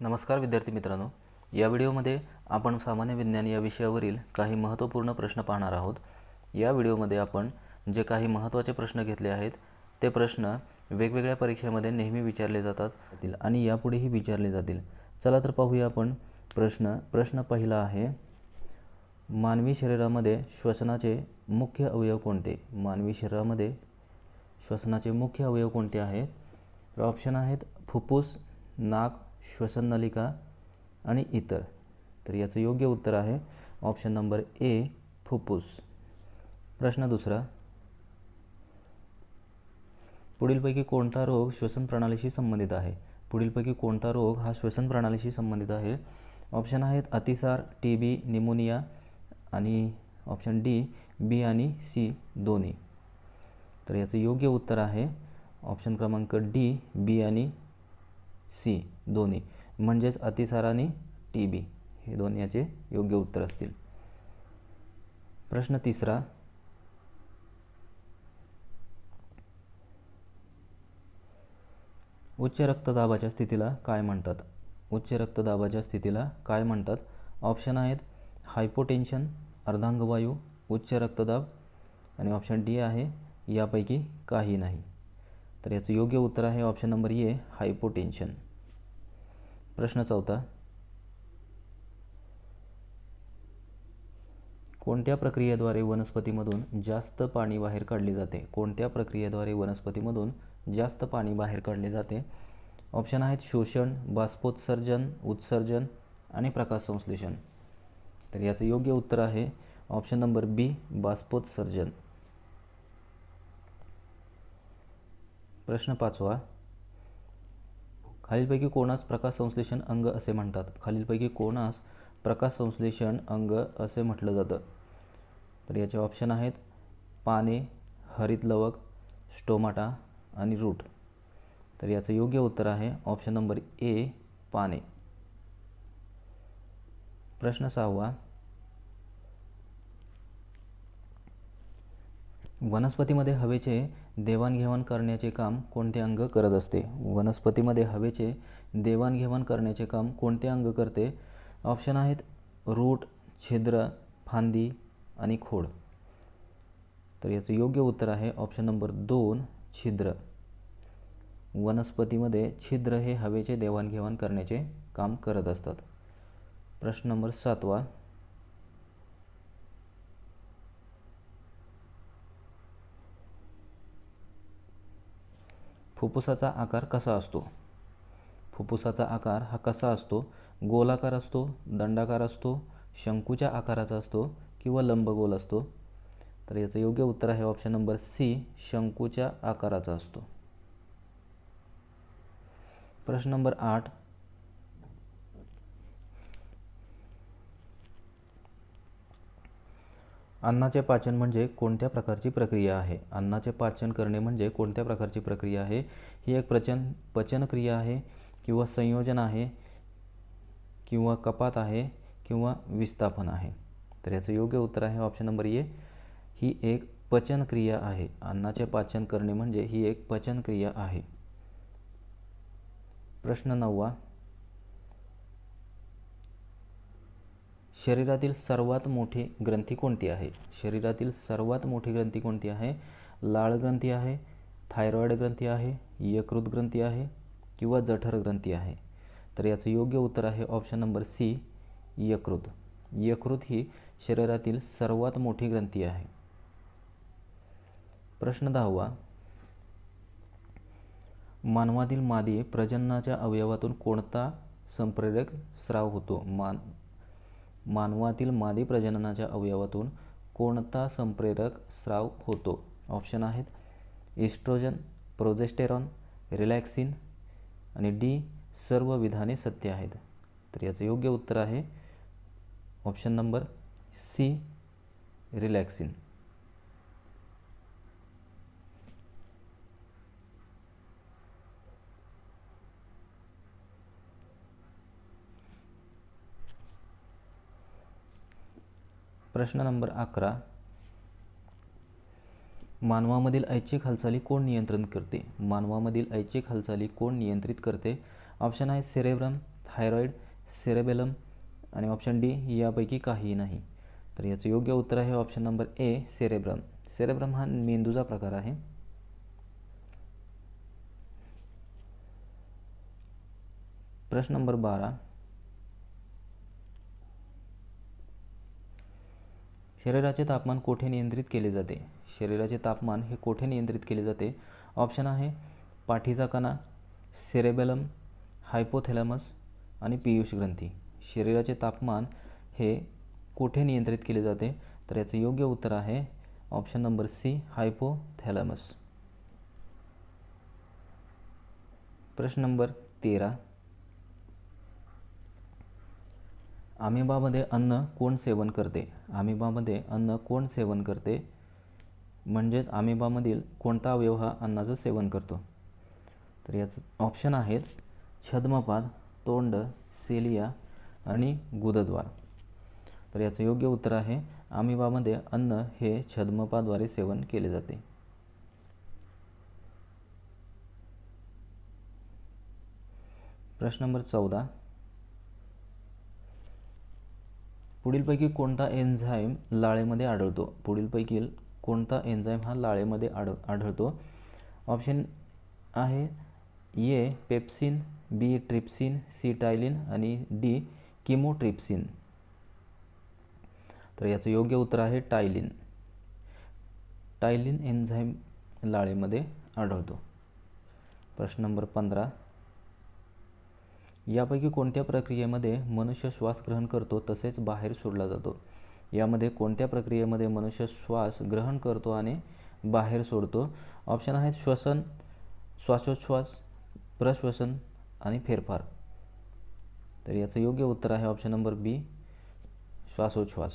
नमस्कार विद्यार्थी मित्रांनो. या व्हिडिओमध्ये आपण सामान्य विज्ञान या विषयावरील काही महत्त्वपूर्ण प्रश्न पाहणार आहोत. या व्हिडिओमध्ये आपण जे काही महत्त्वाचे प्रश्न घेतले आहेत ते प्रश्न वेगवेगळ्या परीक्षेमध्ये नेहमी विचारले जातात आणि यापुढेही विचारले जातील. चला तर पाहूया आपण प्रश्न. प्रश्न पहिला आहे मानवी शरीरामध्ये श्वसनाचे मुख्य अवयव कोणते? मानवी शरीरामध्ये श्वसनाचे मुख्य अवयव कोणते आहेत? ऑप्शन आहेत फुप्फूस नाक श्वसननलिका आणि इतर. तर याचं योग्य उत्तर आहे ऑप्शन नंबर ए फुप्फूस. प्रश्न दुसरा. पुढीलपैकी कोणता रोग श्वसन प्रणालीशी संबंधित आहे? पुढीलपैकी कोणता रोग हा श्वसन प्रणालीशी संबंधित आहे? ऑप्शन आहेत अतिसार टी बी निमोनिया आणि ऑप्शन डी बी आणि सी दोन्ही. तर याचं योग्य उत्तर आहे ऑप्शन क्रमांक डी बी आणि सी दोन्ही. म्हणजेच अतिसार आणि टी बी. हे दोन याचे योग्य उत्तर असतील. प्रश्न तिसरा. उच्च रक्तदाबाच्या स्थितीला काय म्हणतात? उच्च रक्तदाबाच्या स्थितीला काय म्हणतात? ऑप्शन आहेत हायपोटेन्शन अर्धांगवायू उच्च रक्तदाब आणि ऑप्शन डी आहे यापैकी काही नाही. तर याचं योग्य उत्तर आहे ऑप्शन नंबर ए हायपोटेन्शन प्रश्न चौथा. कोणत्या प्रक्रियेद्वारे वनस्पतीमधून जास्त पाणी बाहेर काढले जाते? कोणत्या प्रक्रियेद्वारे वनस्पतीमधून जास्त पाणी बाहेर काढले जाते? ऑप्शन आहेत शोषण बाष्पोत्सर्जन उत्सर्जन आणि प्रकाश संश्लेषण तर याचं योग्य उत्तर आहे ऑप्शन नंबर बी बाष्पोत्सर्जन. प्रश्न पाचवा. खालीलपैकी कोणास प्रकाश संश्लेषण अंग असे म्हणतात? खालीलपैकी कोणास प्रकाश संश्लेषण अंग असे म्हटलं जातं? तर याचे ऑप्शन आहेत पाने हरित लवक स्टोमाटा आणि रूट तर याचं योग्य उत्तर आहे ऑप्शन नंबर ए पाने. प्रश्न सहावा. वनस्पतीमध्ये हवेचे देवाणघेवाण करण्याचे काम कोणते अंग करत असते? वनस्पतीमध्ये हवेचे देवाणघेवाण करण्याचे काम कोणते अंग करते? ऑप्शन आहेत रूट छिद्र फांदी आणि खोड. तर याचं योग्य उत्तर आहे ऑप्शन नंबर दोन छिद्र. वनस्पतीमध्ये छिद्र हे हवेचे देवाणघेवाण करण्याचे काम करत असतात. प्रश्न नंबर सातवा. फुफ्फुसाचा आकार कसा असतो? फुफ्फुसाचा आकार हा कसा असतो? गोलाकार असतो दंडाकार असतो शंकूच्या आकाराचा असतो किंवा लंबगोल असतो? तर याचं योग्य उत्तर आहे ऑप्शन नंबर सी शंकूच्या आकाराचा असतो. प्रश्न नंबर आठ अन्नाचे पाचन म्हणजे कोणत्या प्रकारची प्रक्रिया आहे? अन्नाचे पाचन करणे म्हणजे कोणत्या प्रकारची प्रक्रिया आहे? ही एक प्रचन पचनक्रिया आहे किंवा संयोजन आहे किंवा कपात आहे किंवा विस्थापन आहे. तर याचं योग्य उत्तर आहे ऑप्शन नंबर ए ही एक पचनक्रिया आहे. अन्नाचे पाचन करणे म्हणजे ही एक पचनक्रिया आहे. प्रश्न नववा. शरीरातील सर्वात मोठी ग्रंथी कोणती आहे? शरीरातील सर्वात मोठी ग्रंथी कोणती आहे? लाळ ग्रंथी आहे थायरॉईड ग्रंथी आहे यकृत ग्रंथी आहे किंवा जठर ग्रंथी आहे? तर याचं योग्य उत्तर आहे ऑप्शन नंबर सी यकृत. यकृत ही शरीरातील सर्वात मोठी ग्रंथी आहे. प्रश्न दहावा. मानवातील मादी प्रजननाच्या अवयवातून कोणता संप्रेरक स्राव होतो? मान मानवातील मादी प्रजननाच्या अवयवातून कोणता संप्रेरक स्राव होतो? ऑप्शन आहेत इस्ट्रोजन प्रोजेस्टेरॉन रिलॅक्सिन आणि डी सर्व विधाने सत्य आहेत. तर याचं योग्य उत्तर आहे ऑप्शन नंबर सी रिलॅक्सिन. प्रश्न नंबर अकरा. मानवामधील ऐच्छिक हालचाली कोण नियंत्रण करते? मानवामधील ऐच्छिक हालचाली कोण नियंत्रित करते? ऑप्शन आहे सेरेब्रम थायरॉईड सेरेबेलम आणि ऑप्शन डी यापैकी काहीही नाही. तर याचं योग्य उत्तर आहे option number A cerebrum cerebrum हा मेंदूचा प्रकार आहे. प्रश्न नंबर बारा. शरीराचे तापमान कोठे नियंत्रित केले जाते? शरीराचे तापमान हे कोठे नियंत्रित केले जाते? ऑप्शन आहे पाठीचा कणा सेरेबेलम हायपोथॅलॅमस आणि पीयूष ग्रंथी. शरीराचे तापमान हे कोठे नियंत्रित केले जाते? तर याचं योग्य उत्तर आहे ऑप्शन नंबर सी हायपोथॅलॅमस. प्रश्न नंबर तेरा आमिबामध्ये अन्न कोण सेवन करते? आमिबामध्ये अन्न कोण सेवन करते? म्हणजेच आमिबामधील कोणता अवयव हा अन्नाचं सेवन करतो? तर याचं ऑप्शन आहेत छद्मपाद तोंड सेलिया आणि गुदद्वार. तर याचं योग्य उत्तर आहे आमिबामध्ये अन्न हे छद्मपाद्वारे सेवन केले जाते. प्रश्न नंबर चौदा. पुढीलपैकी कोणता एन्झाईम लाळेमध्ये आढळतो? पुढीलपैकी कोणता एन्झाईम हा लाळेमध्ये आढ आढळतो? ऑप्शन आहे A pepsin B trypsin C ptyalin आणि डी किमोट्रिप्सिन. तर याचं योग्य उत्तर आहे टायलिन. टायलिन एन्झाईम लाळेमध्ये आढळतो. प्रश्न नंबर पंधरा. यापैकी कोणत्या प्रक्रियेमध्ये मनुष्य श्वास ग्रहण करतो तसेच बाहेर सोडला जातो. यामध्ये कोणत्या प्रक्रियेमध्ये मनुष्य श्वास ग्रहण करतो आणि बाहेर सोडतो? ऑप्शन आहेत श्वसन श्वासोच्छ्वास प्रश्वसन आणि फेरफार. तर याचं योग्य उत्तर आहे ऑप्शन नंबर बी श्वासोच्छ्वास.